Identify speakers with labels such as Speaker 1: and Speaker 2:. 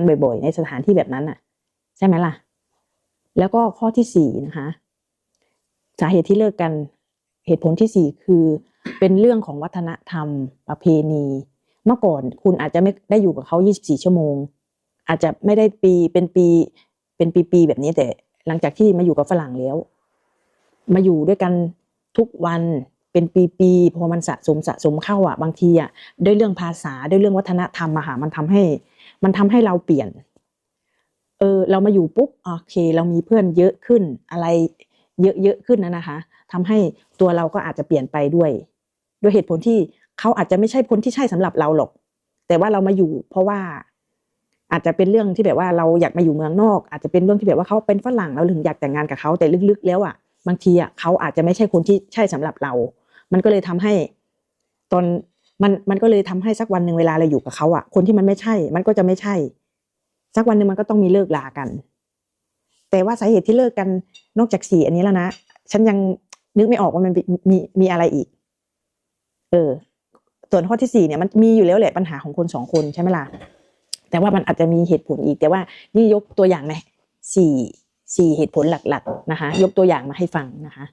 Speaker 1: กันบ่อย ๆ ในสถานที่แบบนั้นอะ ใช่ไหมล่ะ แล้วก็ข้อที่สี่นะคะสาเหตุที่เลิกกันเหตุผลที่สี่คือเป็นเรื่องของวัฒนธรรม ประเพณี เมื่อก่อนคุณอาจจะไม่ได้อยู่กับเขา 24 ชั่วโมง อาจจะไม่ได้ปีเป็นปี เป็นปีๆแบบนี้แต่หลังจากที่มาอยู่กับฝรั่งแล้ว มาอยู่ด้วยกันทุกวันเป็นปีๆพอมันสะสมสะสมเข้าอะ บางทีอะด้วยเรื่องภาษาด้วยเรื่องวัฒนธรรมอะค่ะมันทำให้ มันทำให้เราเปลี่ยน เออ เรามาอยู่ปุ๊บ โอเค เรามีเพื่อนเยอะขึ้น อะไรเยอะๆขึ้นนะนะคะทำให้ตัวเราก็อาจจะเปลี่ยนไปด้วยด้วยเหตุผลที่เขาอาจจะไม่ใช่คนที่ใช่สำหรับเราหรอก แต่ว่าเรามาอยู่ เพราะว่าอาจจะเป็นเรื่องที่แบบว่าเราอยากมาอยู่เมืองนอก อาจจะเป็นเรื่องที่แบบว่าเขาเป็นฝรั่งเราถึงอยากแต่งงานกับเขาแต่ลึกๆ แล้วอะบางทีอะเขาอาจจะไม่ใช่คนที่ใช่สำหรับเรา มันก็เลยทำให้ตอน มันมันก็เลยทำให้สักวันหนึ่งเวลาเราอยู่กับเขาอะคนที่มันไม่ใช่ มันก็จะไม่ใช่ สักวันหนึ่งมันก็ต้องมีเลิกลากัน แต่ว่าสาเหตุที่เลิกกันนอกจากสี่อันนี้แล้วนะฉันยังนึกไม่ออกว่ามันมีมีอะไรอีก เออส่วนข้อที่สี่เนี่ยมันมีอยู่แล้วแหละปัญหาของคนสองคนใช่ไหมล่ะแต่ว่ามันอาจจะมีเหตุผลอีก แต่ว่านี่ยกตัวอย่างนะสี่สี่เหตุผลหลัก ๆ นะคะ ยกตัวอย่างมาให้ฟังนะคะ